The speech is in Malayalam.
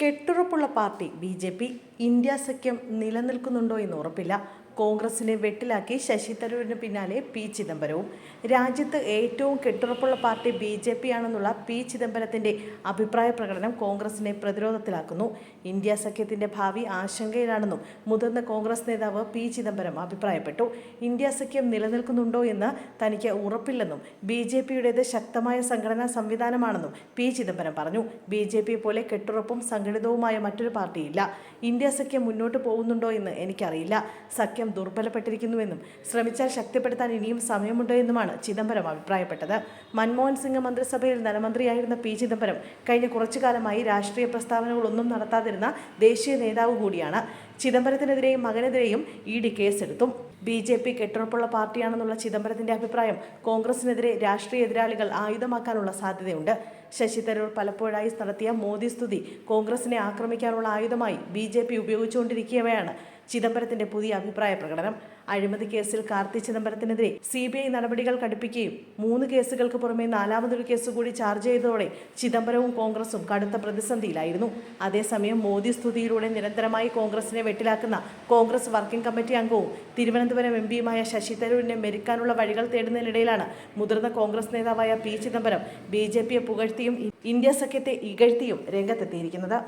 കെട്ടുറപ്പുള്ള party B J P India സഖ്യം നിലനിൽക്കുന്നുണ്ടോ എന്ന് ഉറപ്പില്ല. കോൺഗ്രസിനെ വെട്ടിലാക്കി ശശി തരൂരിന് പിന്നാലെ പി ചിദംബരവും. രാജ്യത്ത് ഏറ്റവും കെട്ടുറപ്പുള്ള പാർട്ടി ബി ജെ പി ആണെന്നുള്ള പി ചിദംബരത്തിന്റെ അഭിപ്രായ പ്രകടനം കോൺഗ്രസിനെ പ്രതിരോധത്തിലാക്കുന്നു. ഇന്ത്യ സഖ്യത്തിന്റെ ഭാവി ആശങ്കയിലാണെന്നും മുതിർന്ന കോൺഗ്രസ് നേതാവ് പി ചിദംബരം അഭിപ്രായപ്പെട്ടു. ഇന്ത്യ സഖ്യം നിലനിൽക്കുന്നുണ്ടോ എന്ന് തനിക്ക് ഉറപ്പില്ലെന്നും ബി ജെ പിയുടേത് ശക്തമായ സംഘടനാ സംവിധാനമാണെന്നും പി ചിദംബരം പറഞ്ഞു. ബി ജെ പി പോലെ കെട്ടുറപ്പും സംഘടിതവുമായ മറ്റൊരു പാർട്ടിയില്ല. ഇന്ത്യ സഖ്യം മുന്നോട്ട് പോകുന്നുണ്ടോ എന്ന് എനിക്കറിയില്ല. സഖ്യം ദുർബലപ്പെട്ടിരിക്കുന്നുവെന്നും ശ്രമിച്ചാൽ ശക്തിപ്പെടുത്താൻ ഇനിയും സമയമുണ്ടോ എന്നുമാണ് ചിദംബരം അഭിപ്രായപ്പെട്ടത്. മൻമോഹൻ സിംഗ് മന്ത്രിസഭയിൽ ധനമന്ത്രിയായിരുന്ന പി ചിദംബരം കഴിഞ്ഞ കുറച്ചു കാലമായി രാഷ്ട്രീയ പ്രസ്താവനകളൊന്നും നടത്താതിരുന്ന ദേശീയ നേതാവ് കൂടിയാണ്. ചിദംബരത്തിനെതിരെയും മകനെതിരെയും ഇ ഡി കേസെടുത്തു. ബി ജെ പി കെട്ടുറപ്പുള്ള പാർട്ടിയാണെന്നുള്ള ചിദംബരത്തിന്റെ അഭിപ്രായം കോൺഗ്രസിനെതിരെ രാഷ്ട്രീയ എതിരാളികൾ ആയുധമാക്കാനുള്ള സാധ്യതയുണ്ട്. ശശി തരൂർ പലപ്പോഴായി നടത്തിയ മോദി സ്തുതി കോൺഗ്രസിനെ ആക്രമിക്കാനുള്ള ആയുധമായി ബി ജെ പി ഉപയോഗിച്ചുകൊണ്ടിരിക്കുകയാണ്. ചിദംബരത്തിന്റെ പുതിയ അഭിപ്രായ പ്രകടനം. അഴിമതി കേസിൽ കാർത്തി ചിദംബരത്തിനെതിരെ സി ബി ഐ നടപടികൾ കടുപ്പിക്കുകയും മൂന്ന് കേസുകൾക്ക് പുറമെ നാലാമതൊരു കേസ് കൂടി ചാർജ് ചെയ്തതോടെ ചിദംബരവും കോൺഗ്രസും കടുത്ത പ്രതിസന്ധിയിലായിരുന്നു. അതേസമയം മോദി സ്തുതിയിലൂടെ നിരന്തരമായി കോൺഗ്രസിനെ വെട്ടിലാക്കുന്ന കോൺഗ്രസ് വർക്കിംഗ് കമ്മിറ്റി അംഗവും തിരുവനന്തപുരം എം പിയുമായ ശശി തരൂരിനെ മെരുക്കാനുള്ള വഴികൾ തേടുന്നതിനിടയിലാണ് മുതിർന്ന കോൺഗ്രസ് നേതാവായ പി ചിദംബരം ബി ജെ പിയെ പുകഴ്ത്തിയും ഇന്ത്യ സഖ്യത്തെ ഇകഴ്ത്തിയും രംഗത്തെത്തിയിരിക്കുന്നത്.